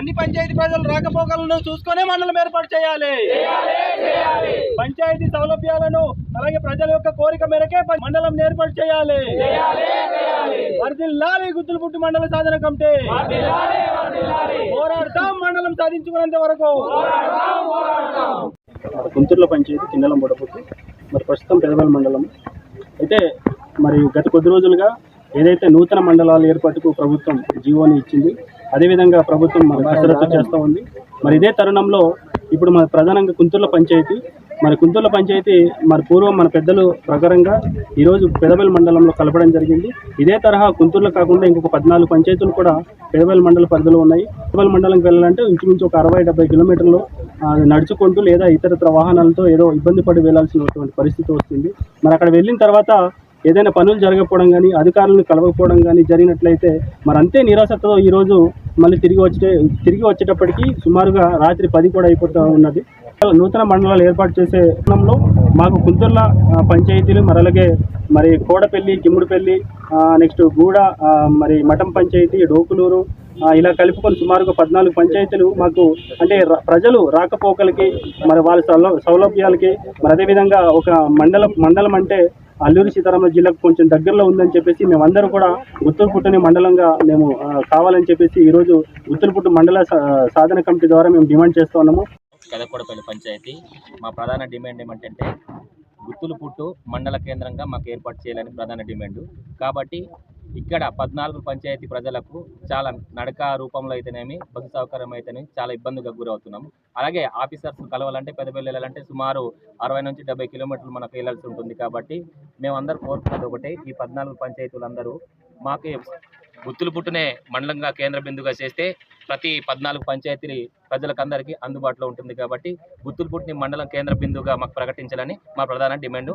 అన్ని పంచాయతీ ప్రజలు రాకపోకలను చూసుకునే మండలం ఏర్పాటు చేయాలి. పంచాయతీ సౌలభ్యాలను అలాగే ప్రజల యొక్క కోరిక మేరకే మండలం ఏర్పాటు చేయాలి. వర్ధిల్లాలి గుద్దులు పుట్టి మండల సాధన కమిటీ. పోరాడతాం మండలం సాధించుకునేంత వరకు. గుంటూరులో పంచాయతీ కిందలం బుడపుట్టు మరి ప్రస్తుతం పెదవల్ మండలం. అయితే మరి గత కొద్ది రోజులుగా ఏదైతే నూతన మండలాల ఏర్పాటుకు ప్రభుత్వం జీవోని ఇచ్చింది అదేవిధంగా ప్రభుత్వం మరి కసరత్తు చేస్తూ ఉంది. మరి ఇదే తరుణంలో ఇప్పుడు మన ప్రధానంగా కుంతుర్ల పంచాయతీ మరి కుంతుర్ల పంచాయతీ మరి పూర్వం మన పెద్దలు ప్రకారంగా ఈరోజు పెదవెల్ మండలంలో కలపడం జరిగింది. ఇదే తరహా కుంతుర్లో కాకుండా ఇంకొక పద్నాలుగు పంచాయతీలు కూడా పెదవెల్ మండల పరిధిలో ఉన్నాయి. పెదవెల్ మండలంకి వెళ్ళాలంటే ఇంచుమించు ఒక అరవై డెబ్బై కిలోమీటర్లు నడుచుకుంటూ లేదా ఇతరత్ర వాహనాలతో ఏదో ఇబ్బంది పడి వెళ్ళాల్సినటువంటి పరిస్థితి వస్తుంది. మరి అక్కడ వెళ్ళిన తర్వాత ఏదైనా పనులు జరగకపోవడం కానీ అధికారులను కలవకపోవడం కానీ జరిగినట్లయితే మరి అంతే నిరాశతో ఈరోజు మళ్ళీ తిరిగి వచ్చే తిరిగి వచ్చేటప్పటికి సుమారుగా రాత్రి పది కూడా అయిపోతూ ఉన్నది. నూతన మండలాలు ఏర్పాటు చేసే క్రమంలో మాకు కుంతుర్ల పంచాయతీలు మరి అలాగే మరి కోడపల్లి కిమ్ముడుపల్లి నెక్స్ట్ గూడ మరి మఠం పంచాయతీ డోకులూరు ఇలా కలుపుకొని సుమారుగా పద్నాలుగు పంచాయతీలు మాకు అంటే ర- ప్రజలు రాకపోకలకి మరి వాళ్ళ సౌల సౌలభ్యాలకి మరి అదేవిధంగా ఒక మండలం మండలం అంటే అల్లూరి సీతారామరాజు జిల్లాకు కొంచెం దగ్గరలో ఉందని చెప్పేసి మేమందరూ కూడా ఉత్తరపుట్టుని మండలంగా మేము కావాలని చెప్పేసి ఈరోజు ఉత్తరపుట్టు మండల సా- సాధన కమిటీ ద్వారా మేము డిమాండ్ చేస్తూ ఉన్నాము. కదకొడపల్లి పంచాయతీ మా ప్రధాన డిమాండ్ ఏమంటే గుత్తులు పుట్టు మండల కేంద్రంగా మాకు ఏర్పాటు చేయాలని ప్రధాన డిమాండ్. కాబట్టి ఇక్కడ పద్నాలుగు పంచాయతీ ప్రజలకు చాలా నడక రూపంలో అయితేనేమి బస్సు సౌకర్యం అయితేనే చాలా ఇబ్బందిగా గురవుతున్నాం అలాగే ఆఫీసర్స్ కలవాలంటే పెద్దపల్లి వెళ్ళాలంటే సుమారు అరవై నుంచి డెబ్బై కిలోమీటర్లు మనకు వెళ్ళాల్సి ఉంటుంది కాబట్టి మేమందరూ కోరుకున్నది ఒకటే ఈ పద్నాలుగు పంచాయతీలందరూ మాకు గుత్తులు పుట్టునే మండలంగా కేంద్ర బిందుగా చేస్తే ప్రతి పద్నాలుగు పంచాయతీ ప్రజలకందరికీ అందుబాటులో ఉంటుంది కాబట్టి గుత్తులు పుట్టిన మండలం కేంద్ర బిందుగా మాకు ప్రకటించాలని మా ప్రధాన డిమాండ్.